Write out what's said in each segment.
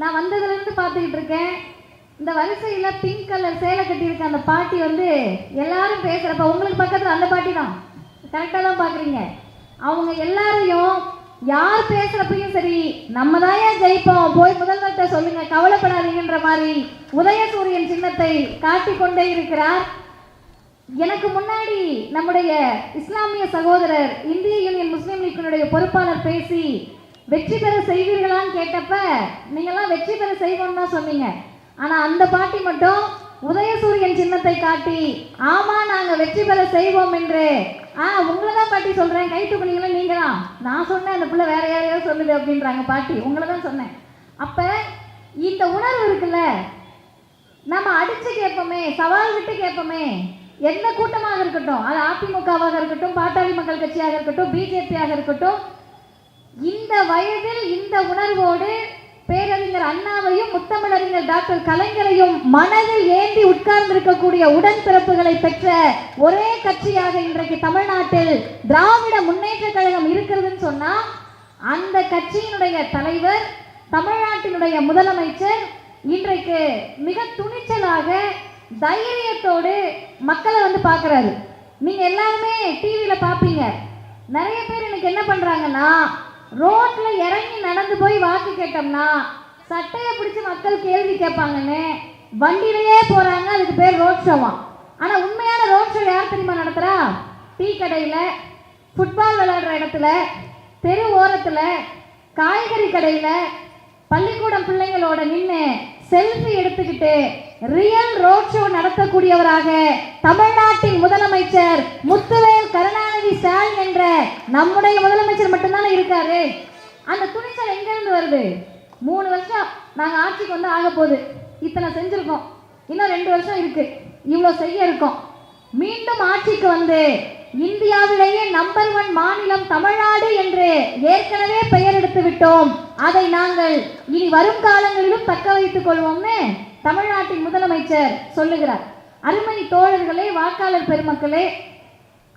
நான் வந்ததுலேருந்து பார்த்துக்கிட்டு இருக்கேன். இந்த வரிசையில் பிங்க் கலர் சேலை கட்டியிருக்க அந்த பாட்டி வந்து எல்லாரும் பேசுகிறப்ப உங்களுக்கு பக்கத்தில் அந்த பாட்டி தான். கரெக்டாக தான் பார்க்குறீங்க. அவங்க எல்லாரையும் யார் பேசுகிறப்பையும் சரி நம்ம தான் ஏன் ஜெயிப்போம்? போய் முதல்வர்கிட்ட சொல்லுங்க கவலைப்படாதீங்கன்ற மாதிரி உதயசூரியன் சின்னத்தை காட்டி கொண்டே இருக்கிறார். எனக்கு முன்னாடி நம்முடைய இஸ்லாமிய சகோதரர் இந்திய யூனியன் முஸ்லீம் லீக்கினுடைய பொறுப்பாளர் பேசி வெற்றி பெற செய்வீர்களான்னு கேட்டப்ப நீங்கெல்லாம் வெற்றி பெற செய்வோம்னு தான் சொன்னீங்க. ஆனால் அந்த பாட்டி மட்டும் உதயசூரியன் சின்னத்தை காட்டி ஆமா நாங்க வெற்றி பெற செய்வோம் என்று. ஆ உங்களை தான் பாட்டி சொல்றேன். கை தூக்குனீங்களா நீங்க தான். நான் சொன்னேன் அந்த பிள்ளை வேற யாரையோ சொல்லுது அப்படின்றாங்க பாட்டி. உங்களை தான் சொன்னேன். அப்ப இந்த உணர்வு இருக்குல்ல நம்ம அடிச்சு கேட்போமே சவால் விட்டு கேட்போமே எந்த கூட்டமாக இருக்கட்டும் அது அதிமுகவாக இருக்கட்டும் பாட்டாளி மக்கள் கட்சியாக இருக்கட்டும் பிஜேபியாக இருக்கட்டும் இந்த வயதில் இந்த உணர்வோடு பேரறிஞர் அண்ணாவையும் முத்தமிழறிஞர் டாக்டர் கலைஞரையும் மனதில் ஏந்தி உட்கார்ந்திருக்கக்கூடிய உடன்பிறப்புகளை பெற்ற ஒரே கட்சியாக இன்றைக்கு தமிழ்நாட்டில் திராவிட முன்னேற்ற கழகம் இருக்கிறதுன்னு சொன்னா அந்த கட்சியினுடைய தலைவர் தமிழ்நாட்டினுடைய முதலமைச்சர் இன்றைக்கு மிக துணிச்சலாக தைரியத்தோடு மக்களை வந்து பார்க்குறாரு. நீங்க எல்லாருமே டிவியில பார்ப்பீங்க. நிறைய பேர் இன்னைக்கு என்ன பண்றாங்கன்னா ரோட்ல இறங்கி நடந்து போய் வாக்கு கேட்டோம்னா சட்டையை பிடிச்சு மக்கள் கேள்வி கேட்பாங்கன்னு வண்டியிலேயே போறாங்க அதுக்கு பேர் ரோட் ஷோவா ஆனா உண்மையான ரோட் ஷோ யார் தெரியுமா நடத்துறா? டீ கடையில ஃபுட்பால் விளையாடுற இடத்துல தெரு ஓரத்துல காய்கறி கடையில பள்ளிக்கூடம் பிள்ளைங்களோட நின்று செல்ஃபி எடுத்துக்கிட்டு ரியல் ரோட் ஷோ நடத்தக்கூடியவராக தமிழ்நாட்டின் முதலமைச்சர் முத்து ஸ்டாலின் என்ற நம்முடைய முதலமைச்சர் மட்டும்தானே இருக்காரு? அந்த துணிச்சல் எங்க இருந்து வருது? மூணு வருஷம் நாங்க ஆட்சிக்கு வந்து ஆக போகுது. இத்தனை செஞ்சிருக்கோம். இன்னும் ரெண்டு வருஷம் இருக்கு. இவ்வளோ செய்ய இருக்கோம். மீண்டும் ஆட்சிக்கு வந்து இந்தியாவிலேயே நம்பர் ஒன் மாநிலம் தமிழ்நாடு என்று ஏற்கனவே பெயர் எடுத்து விட்டோம். அதை நாங்கள் இனி வரும் காலங்களிலும் தக்க வைத்துக் கொள்வோம்னு தமிழ்நாட்டின் முதலமைச்சர் சொல்லுகிறார். அருமை தோழர்களே வாக்காளர் பெருமக்களே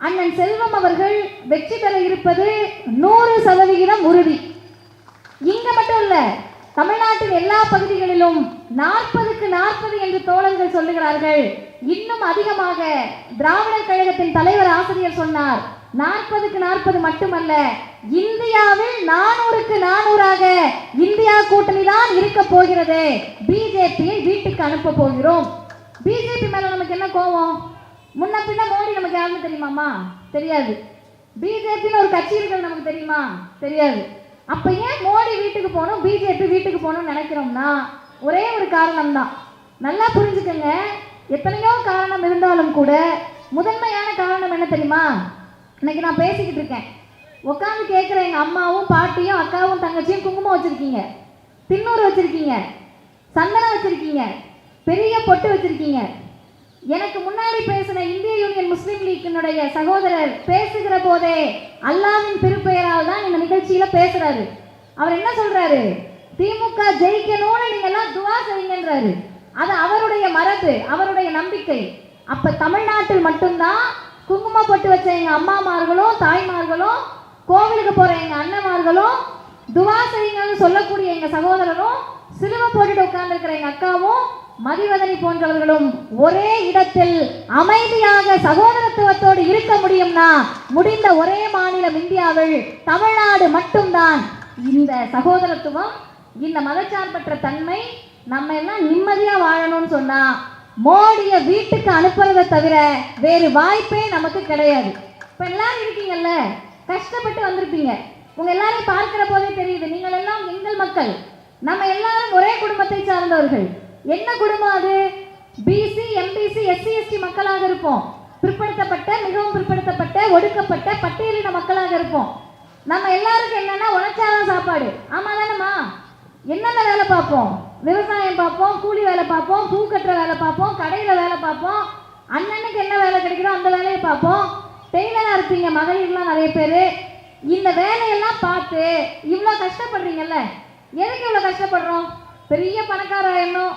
அண்ணன் செல்வம் அவர்கள் வெற்றி பெற இருப்பது நூறு சதவிகிதம் உறுதி. இங்க மட்டும் இல்ல தமிழ்நாட்டின் எல்லா பகுதிகளிலும் நாற்பதுக்கு நாற்பது என்று தோழர்கள் சொல்லுகிறார்கள். இன்னும் அதிகமாக திராவிடர் கழகத்தின் தலைவர் ஆசிரியர் சொன்னார் நாற்பதுக்கு நாற்பது மட்டுமல்ல இந்தியாவில் நானூறுக்கு நானூறாக இந்தியா கூட்டணி தான் இருக்க போகிறது. பிஜேபியை வீட்டுக்கு அனுப்ப போகிறோம். பிஜேபி மேல நமக்கு என்ன கோவம் முன்ன பின்ன மோடி நமக்கு யாருன்னு தெரியுமாமா தெரியாது. பிஜேபின்னு ஒரு கட்சி இருக்கிறது நமக்கு தெரியுமா? தெரியாது. அப்ப ஏன் மோடி வீட்டுக்கு போகணும் பிஜேபி வீட்டுக்கு போகணும்னு நினைக்கிறோம்னா ஒரே ஒரு காரணம் தான் நல்லா புரிஞ்சுக்கங்க. எத்தனையோ காரணம் இருந்தாலும் கூட முதன்மையான காரணம் என்ன தெரியுமா? இன்னைக்கு நான் பேசிக்கிட்டு இருக்கேன். உட்காந்து கேட்குற எங்கள் அம்மாவும் பாட்டியும் அக்காவும் தங்கச்சியும் குங்குமம் வச்சுருக்கீங்க. தின்னூறு வச்சுருக்கீங்க. சந்தனம் வச்சுருக்கீங்க. பெரிய பொட்டு வச்சுருக்கீங்க. எனக்கு முன்னாடி பேசின இந்திய யூனியன் முஸ்லீம் லீக்கினுடைய சகோதரர் பேசுகிற போதே அல்லாவின் திருப்பெயரால் தான் இந்த நிகழ்ச்சியில பேசுறாரு. அவர் என்ன சொல்றாரு? திமுக ஜெயிக்கணும்னு நீங்க எல்லாம் துவா செய்யுங்கன்றாரு. அது அவருடைய மரபு அவருடைய நம்பிக்கை. அப்ப தமிழ்நாட்டில் மட்டும்தான் குங்கும போட்டு வச்ச எங்க அம்மாமார்களும் தாய்மார்களும் கோவிலுக்கு போற எங்க அண்ணன்மார்களும் துவா செய்யுங்கன்னு சொல்லக்கூடிய எங்க சகோதரரும் சிலுவை போட்டுட்டு உட்கார்ந்துருக்கிற எங்க அக்காவும் மதிவதனி போன்றவர்களும் ஒரே இடத்தில் அமைதியாக சகோதரத்துவத்தோடு இருக்க முடியும்னா முடிந்த ஒரே மாநிலம் இந்தியாவில் தமிழ்நாடு மட்டும்தான். இந்த சகோதரத்துவம் இந்த மதச்சார்பற்ற தன்மை நம்ம எல்லாம் நிம்மதியா வாழணும்னு சொன்னா மோடிய வீட்டுக்கு அனுப்புறதை தவிர வேறு வாய்ப்பே நமக்கு கிடையாது. இப்ப எல்லாரும் இருக்கீங்கல்ல? கஷ்டப்பட்டு வந்திருப்பீங்க. உங்க எல்லாரையும் பார்க்கிற போதே தெரியுது நீங்கள் எல்லாம் எங்கள் மக்கள். நம்ம எல்லாரும் ஒரே குடும்பத்தை சார்ந்தவர்கள். என்ன குடும்பம் அது? பிசி எம்பிசி எஸ்சி எஸ்டி மக்களாக இருப்போம். பிற்படுத்தப்பட்ட மிகவும் பிற்படுத்தப்பட்ட ஒடுக்கப்பட்ட பட்டியலின மக்களாக இருப்போம். நம்ம எல்லாருக்கும் என்னன்னா உணச்சாதான் சாப்பாடு. ஆமா தானேம்மா? என்னென்ன வேலை பார்ப்போம்? விவசாயம் பார்ப்போம் கூலி வேலை பார்ப்போம் பூ கட்டுற வேலை பார்ப்போம் கடையில் வேலை பார்ப்போம். அண்ணனுக்கு என்ன வேலை கிடைக்குதோ அந்த வேலையை பார்ப்போம். டெய்லராக இருப்பீங்க மகளிர்லாம் நிறைய பேர். இந்த வேலையெல்லாம் பார்த்து இவ்வளோ கஷ்டப்படுறீங்கல்ல? எதுக்கு இவ்வளோ கஷ்டப்படுறோம்? பெரிய பணக்காராயிடணும்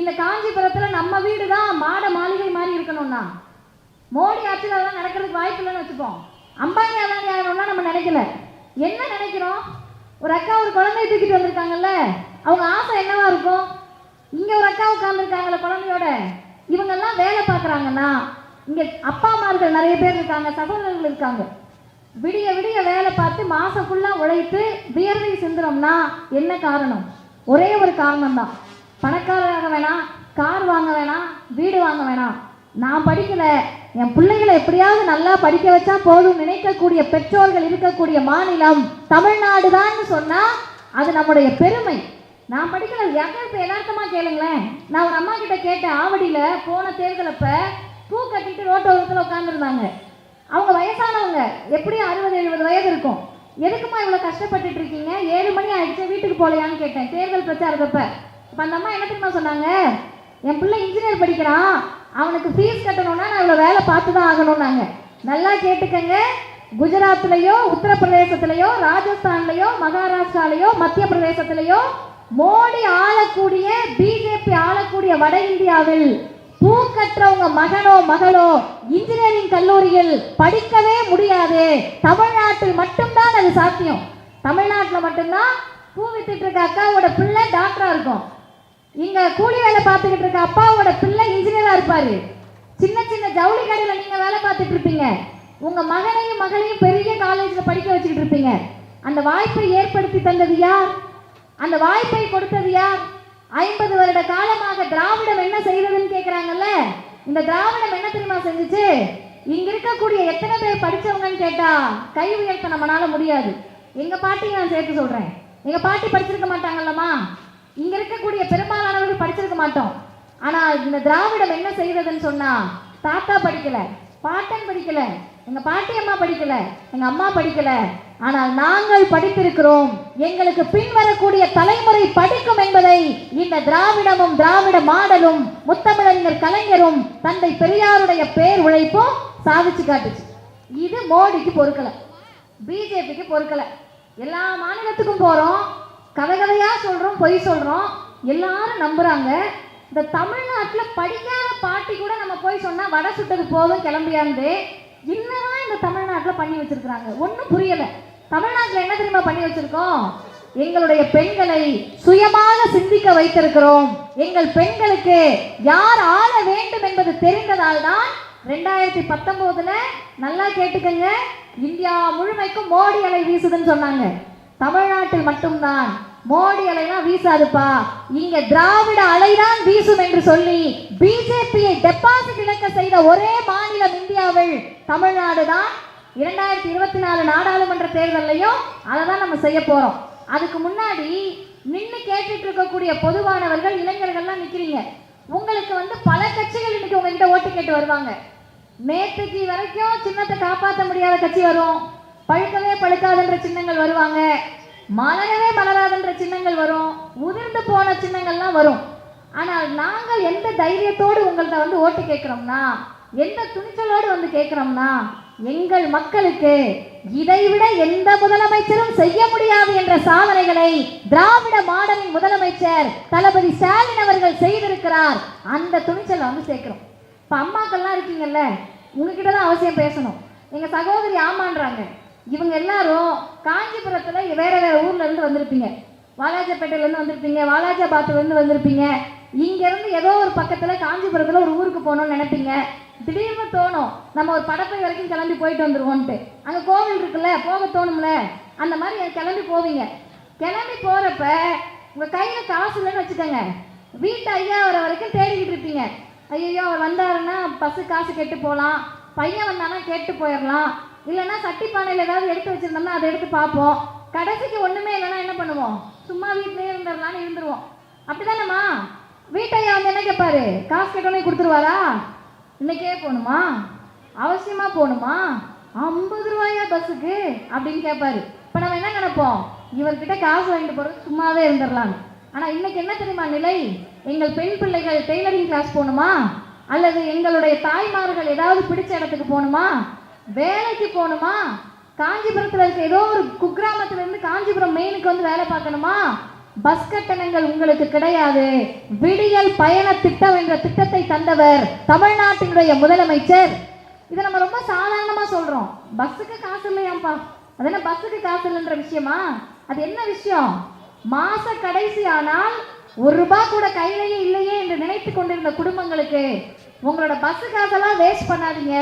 இந்த காஞ்சிபுரத்தில் நம்ம வீடு தான் மாட மாளிகை மாதிரி இருக்கணும்னா. மோடி ஆட்சியில் அதெல்லாம் நடக்கிறதுக்கு வாய்ப்பு இல்லைன்னு வச்சுப்போம். அம்பானி அதானி ஆகணும்னா நம்ம நினைக்கல. என்ன நினைக்கிறோம்? ஒரு அக்கா ஒரு குழந்தைய தூக்கிட்டு வந்திருக்காங்கல்ல? அவங்க ஆசை என்னவா இருக்கும்? இங்கே ஒரு அக்கா உட்காந்துருக்காங்களே குழந்தையோட? இவங்கெல்லாம் வேலை பார்க்குறாங்கன்னா இங்கே அப்பா அம்மார்கள் நிறைய பேர் இருக்காங்க சகோதரர்கள் இருக்காங்க. விடிய விடிய வேலை பார்த்து மாதம் ஃபுல்லாக உழைத்து வியர்வை சிந்துறோம்னா என்ன காரணம்? ஒரே ஒரு காரணம் தான் பணக்காரராக வேணாம் கார் வாங்க வேணாம் வீடு வாங்க வேணாம். நான் படிக்கல. என் பிள்ளைகளை எப்படியாவது நல்லா படிக்க வச்சா போதும் நினைக்கக்கூடிய பெற்றோர்கள் இருக்கக்கூடிய மாநிலம் தமிழ்நாடு தான் சொன்னா அது நம்முடைய பெருமை. நான் படிக்கல. யாரும் இப்போ யதார்த்தமா கேளுங்களேன். நான் ஒரு அம்மா கிட்ட கேட்டேன் ஆவடியில் போன தேர்தலப்ப பூ கட்டிட்டு ரோட்டோரத்தில் உட்காந்துருந்தாங்க அவங்க வயசானவங்க. எப்படியும் அறுபது எழுபது வயது இருக்கும்? எதுக்குமா இவ்வளோ கஷ்டப்பட்டுட்டு இருக்கீங்க? ஏழு மணி ஆயிடுச்சு வீட்டுக்கு போகலையான்னு கேட்டேன். தேர்தல் பிரச்சாரத்தப்ப. இப்போ அந்த அம்மா என்ன தெரியுமா சொன்னாங்க? என் பிள்ளை இன்ஜினியர் படிக்கிறான். அவனுக்கு ஃபீஸ் கட்டணும்னா நான் இவ்வளோ வேலை பார்த்து தான் ஆகணும்னாங்க. நல்லா கேட்டுக்கங்க. குஜராத்லேயோ உத்தரப்பிரதேசத்துலேயோ ராஜஸ்தான்லேயோ மகாராஷ்டிராலேயோ மத்திய பிரதேசத்திலயோ மோடி ஆளக்கூடிய பிஜேபி ஆளக்கூடிய வட இந்தியாவில் பூ கற்றவங்க மகனோ மகளோ இன்ஜினியரிங் கல்லூரியில் படிக்கவே முடியாது. தமிழ்நாட்டில் மட்டும்தான் அது சாத்தியம். தமிழ்நாட்டில் மட்டும்தான் பூ வித்துட்டு இருக்க அக்காவோட பிள்ளை டாக்டரா இருக்கும். இங்க கூலி வேலை பார்த்துக்கிட்டு இருக்க அப்பாவோட பிள்ளை இன்ஜினியரா இருப்பாரு. சின்ன சின்ன ஜவுளி கடையில நீங்க வேலை பார்த்துட்டு இருப்பீங்க. உங்க மகனையும் மகளையும் பெரிய காலேஜ்ல படிக்க வச்சுக்கிட்டு இருப்பீங்க. அந்த வாய்ப்பை ஏற்படுத்தி தந்தது யார்? அந்த வாய்ப்பை கொடுத்தது யார்? ஐம்பது வருட காலமாக திராவிடம் என்ன செய்ததுன்னு கேக்குறாங்கல்ல? இந்த திராவிடம் என்ன தெரியுமா செஞ்சுச்சு? இங்க இருக்கக்கூடிய எத்தனை பேர் படிச்சவங்கன்னு கேட்டா கை உயர்த்த நம்மளால முடியாது. எங்க பாட்டியும் நான் சேர்த்து சொல்றேன். எங்க பாட்டி படிச்சிருக்க மாட்டாங்கல்லம்மா. இங்க இருக்கக்கூடிய பெரும்பாலானவர்கள் படிச்சிருக்க மாட்டோம். ஆனா இந்த திராவிடம் என்ன செய்யறதுன்னு சொன்னா தாத்தா படிக்கல பாட்டன் படிக்கல எங்க பாட்டி அம்மா படிக்கல எங்க அம்மா படிக்கல. ஆனால் நாங்கள் படித்திருக்கிறோம். எங்களுக்கு பின்வரக்கூடிய தலைமுறை படிக்கும் என்பதை இந்த திராவிடமும் திராவிட மாடலும் முத்தமிழறிஞர் கலைஞரும் தந்தை பெரியாருடைய பேர் உழைப்பும் சாதிச்சு காட்டுச்சு. இது மோடிக்கு பொறுக்கல. பிஜேபிக்கு பொறுக்கல. எல்லா மாநிலத்துக்கும் போறோம். கதை கதையாக சொல்கிறோம் பொய் சொல்கிறோம் எல்லாரும் நம்புகிறாங்க இந்த தமிழ்நாட்டில் படிக்காத பாட்டி கூட நம்ம போய் சொன்னால் வடை சுட்டது போதும் கிளம்பியாந்து என்னதான் இந்த தமிழ்நாட்டில் பண்ணி வச்சிருக்கிறாங்க. ஒன்றும் புரியலை. தமிழ்நாட்டில் என்ன தெரியுமா பண்ணி வச்சுருக்கோம்? எங்களுடைய பெண்களை சுயமாக சிந்திக்க வைத்திருக்கிறோம். எங்கள் பெண்களுக்கு யார் ஆள வேண்டும் என்பது தெரிந்ததால் தான் ரெண்டாயிரத்தி பத்தொன்பதுல நல்லா கேட்டுக்கங்க. இந்தியா முழுமைக்கும் மோடி அலை வீசுதுன்னு சொன்னாங்க. தமிழ்நாட்டில் மட்டும்தான். மோடி அலைலாம் வீசாதுப்பா. இங்க திராவிட அலைதான் வீசும் என்று சொல்லி பிஜேபியை டெபாசிட் இழக்க செய்த ஒரே மாநிலம் இந்தியாவில் தமிழ்நாடு தான். இரண்டாயிரத்தி இருபத்தி நாலு நாடாளுமன்ற தேர்தல்லையும் அதை தான் நம்ம செய்ய போறோம். அதுக்கு முன்னாடி நின்று கேட்டுட்டு இருக்கக்கூடிய பொதுவானவர்கள் இளைஞர்கள்லாம் நிக்கிறீங்க. உங்களுக்கு வந்து பல கட்சிகள் இன்னைக்கு உங்ககிட்ட ஓட்டு கேட்டு வருவாங்க. நேற்றுக்கு வரைக்கும் சின்னத்தை காப்பாற்ற முடியாத கட்சி வரும். பழுக்கவே பழுக்காதுன்ற சின்னங்கள் வருவாங்க. மலரவே மலராதுன்ற சின்னங்கள் வரும். உதிர்ந்து போன சின்னங்கள்லாம் வரும். ஆனால் நாங்கள் எந்த தைரியத்தோடு உங்கள்கிட்ட வந்து ஓட்டு கேட்குறோம்னா எந்த துணிச்சலோடு வந்து கேட்குறோம்னா எங்கள் மக்களுக்கு இதைவிட எந்த முதலமைச்சரும் செய்ய முடியாது என்ற சாதனைகளை திராவிட மாடலின் முதலமைச்சர் தளபதி ஸ்டாலின் அவர்கள் செய்திருக்கிறார். அந்த துணிச்சலை வந்து சேர்க்கிறோம். இப்போ அம்மாக்கள்லாம் இருக்கீங்கல்ல உங்ககிட்ட தான் அவசியம் பேசணும். எங்கள் சகோதரி ஆமான்றாங்க. இவங்க எல்லாரும் காஞ்சிபுரத்தில் வேற வேற ஊர்ல இருந்து வந்திருப்பீங்க. வாலாஜாப்பேட்டையிலேருந்து வந்திருப்பீங்க வாலாஜாபாத்துலேருந்து வந்திருப்பீங்க. இங்கேருந்து ஏதோ ஒரு பக்கத்தில் காஞ்சிபுரத்தில் ஒரு ஊருக்கு போகணும்னு நினைப்பீங்க. திடீர்னு தோணும் நம்ம ஒரு படப்பை வரைக்கும் கிளம்பி போயிட்டு வந்துருவோன்ட்டு. அங்கே கோவில் இருக்குல்ல போக தோணும்ல? அந்த மாதிரி கிளம்பி போவீங்க. கிளம்பி போகிறப்ப உங்கள் கையில் காசு இல்லைன்னு வச்சுக்கோங்க. வீட்டு ஐயா வர வரைக்கும் தேடிக்கிட்டு இருப்பீங்க. ஐயோ அவர் வந்தாருன்னா பஸ்ஸு காசு கெட்டு போகலாம். பையன் வந்தானா கேட்டு போயிடலாம். இல்லைன்னா சட்டி பானையில் ஏதாவது எடுத்து வச்சிருந்தோம்னா அதை எடுத்து பார்ப்போம். கடைசிக்கு ஒன்றுமே இல்லைன்னா என்ன பண்ணுவோம்? சும்மா வீட்டிலே இருந்துடலாம்னு இருந்துருவோம். அப்படிதானம்மா? வீட்டையா வந்து என்ன கேட்பாரு காசு கேட்டோன்னே கொடுத்துருவாரா? இன்னைக்கே போகணுமா? அவசியமா போகணுமா? ஐம்பது ரூபாயா பஸ்ஸுக்கு? அப்படின்னு கேட்பாரு இப்போ நம்ம என்ன நினைப்போம்? இவர்கிட்ட காசு வாங்கிட்டு போகிறது சும்மாவே இருந்துடலாம் ஆனால் இன்னைக்கு என்ன தெரியுமா நிலை? எங்கள் பெண் பிள்ளைகள் டெய்லரிங் கிளாஸ் போகணுமா? அல்லது எங்களுடைய தாய்மார்கள் ஏதாவது பிடிச்ச இடத்துக்கு போகணுமா? வேலைக்கு போகணுமா? காஞ்சிபுரத்தில் இருக்க ஏதோ ஒரு குக்கிராமத்திலிருந்து காஞ்சிபுரம் மெயினுக்கு வந்து வேலை பார்க்கணுமா? பஸ் கட்டணங்கள் உங்களுக்கு கிடையாது. விடியல் பயண திட்டம் என்ற திட்டத்தை தந்தவர் தமிழ்நாட்டினுடைய முதலமைச்சர். இதை நம்ம ரொம்ப சாதாரணமாக சொல்கிறோம் பஸ்ஸுக்கு காசு இல்லையாம்ப்பா. அது என்ன பஸ்ஸுக்கு காசு இல்லைன்ற விஷயமா? அது என்ன விஷயம்? மாச கடைசி ஆனால் ஒரு ரூபாய் கூட கையிலேயே இல்லையே என்று நினைத்து கொண்டிருந்த குடும்பங்களுக்கு உங்களோட பஸ்ஸு காசெல்லாம் வேஸ்ட் பண்ணாதீங்க.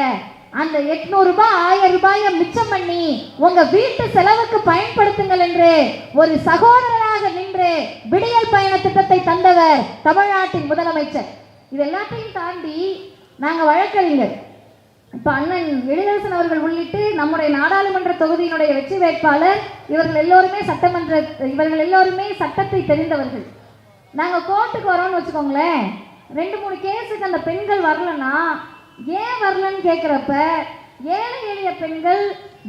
அந்த எட்நூறு ரூபாய் ஆயிரம் ரூபாயை மிச்சம் பண்ணி உங்க வீட்டு செலவுக்கு பயன்படுத்துங்கள் என்று ஒரு சகோதரராக நின்று விடியல் பயண திட்டத்தை தந்தவர் தமிழ்நாட்டின் முதலமைச்சர். இது எல்லாத்தையும் தாண்டி நாங்க வழக்கறிஞர். இப்ப அண்ணன் எழிலரசன் அவர்கள் உள்ளிட்டு நம்முடைய நாடாளுமன்ற தொகுதியினுடைய வெற்றி வேட்பாளர் இவர்கள் எல்லோருமே சட்டமன்ற இவர்கள் எல்லோருமே சட்டத்தை தெரிந்தவர்கள். நாங்க கோர்ட்டுக்கு வரோம்னு வச்சுக்கோங்களேன். ரெண்டு மூணு கேஸுக்கு அந்த பெண்கள் வரலன்னா ஏன் வரலன்னு கேட்குறப்ப ஏழை எளிய பெண்கள்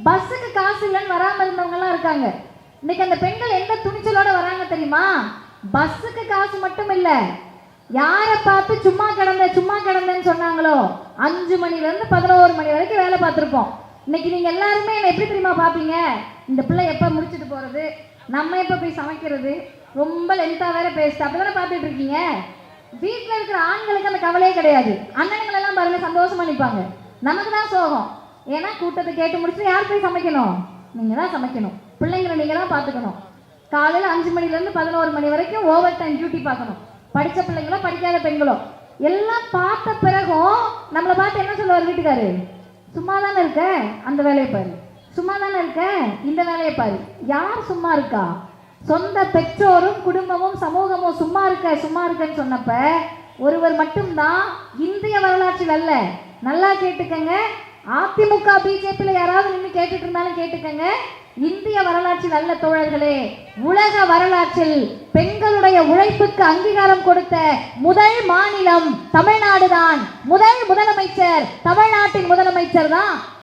பஸ்ஸுக்கு காசு இல்லைன்னு வராமல் இருந்தவங்கலாம் இருக்காங்க. இன்னைக்கு அந்த பெண்கள் எந்த துணிச்சலோட வராங்க தெரியுமா? பஸ்ஸுக்கு காசு மட்டும் இல்லை. யாரை பார்த்து சும்மா கிடந்த சும்மா கிடந்தேன்னு சொன்னாங்களோ அஞ்சு மணிலேருந்து பதினோரு மணி வரைக்கும் வேலை பார்த்துருப்போம். இன்னைக்கு நீங்கள் எல்லாருமே என்னை எப்படி தெரியுமா பார்ப்பீங்க? இந்த பிள்ளை எப்போ முடிச்சுட்டு போகிறது நம்ம எப்போ போய் சமைக்கிறது? ரொம்ப லென்த்தாக வேற பேசுது அப்படி தானே பார்த்துட்டு இருக்கீங்க? வீட்டில் இருக்கிற ஆண்களுக்கு அந்த கவலையே கிடையாது. அண்ணனுங்கள் எல்லாம் பாருங்க சந்தோஷமா நிற்பாங்க நமக்கு தான் சோகம். ஏன்னா கூட்டத்தை கேட்டு முடிச்சு யார் போய் சமைக்கணும்? நீங்க தான் சமைக்கணும். பிள்ளைங்களை நீங்க தான் பார்த்துக்கணும். காலையில் அஞ்சு மணிலேருந்து பதினோரு மணி வரைக்கும் ஓவர் டைம் டியூட்டி பார்க்கணும். படித்த பிள்ளைங்களோ படிக்காத பெண்களோ. எல்லாம் பார்த்த பிறகும் நம்மளை பார்த்து என்ன சொல்லுவார் வீட்டுக்காரு? சும்மா தானே இருக்க? அந்த வேலையை பாரு. சும்மா தானே இருக்க? இந்த வேலையை பாரு. யார் சும்மா இருக்கா? சொந்த பெற்றோரும் குடும்பமும் சமூகமும் சும்மா இருக்க சும்மா இருக்கன்னு சொன்னப்ப ஒருவர் மட்டும்தான் இந்திய வரலாற்றில் அல்ல. நல்லா கேட்டுக்கங்க. அதிமுக பிஜேபியில் யாராவது நின்று கேட்டுட்டு இருந்தாலும் கேட்டுக்கங்க. இந்திய வரலாற்றில் அல்ல தோழர்களே. உலக வரலாற்றில் பெண்களுடைய உழைப்புக்கு அங்கீகாரம் கொடுத்த முதல் மாநிலம் தமிழ்நாடு தான் முதல் முதலமைச்சர் தமிழ்நாட்டின் முதலமைச்சர் தான்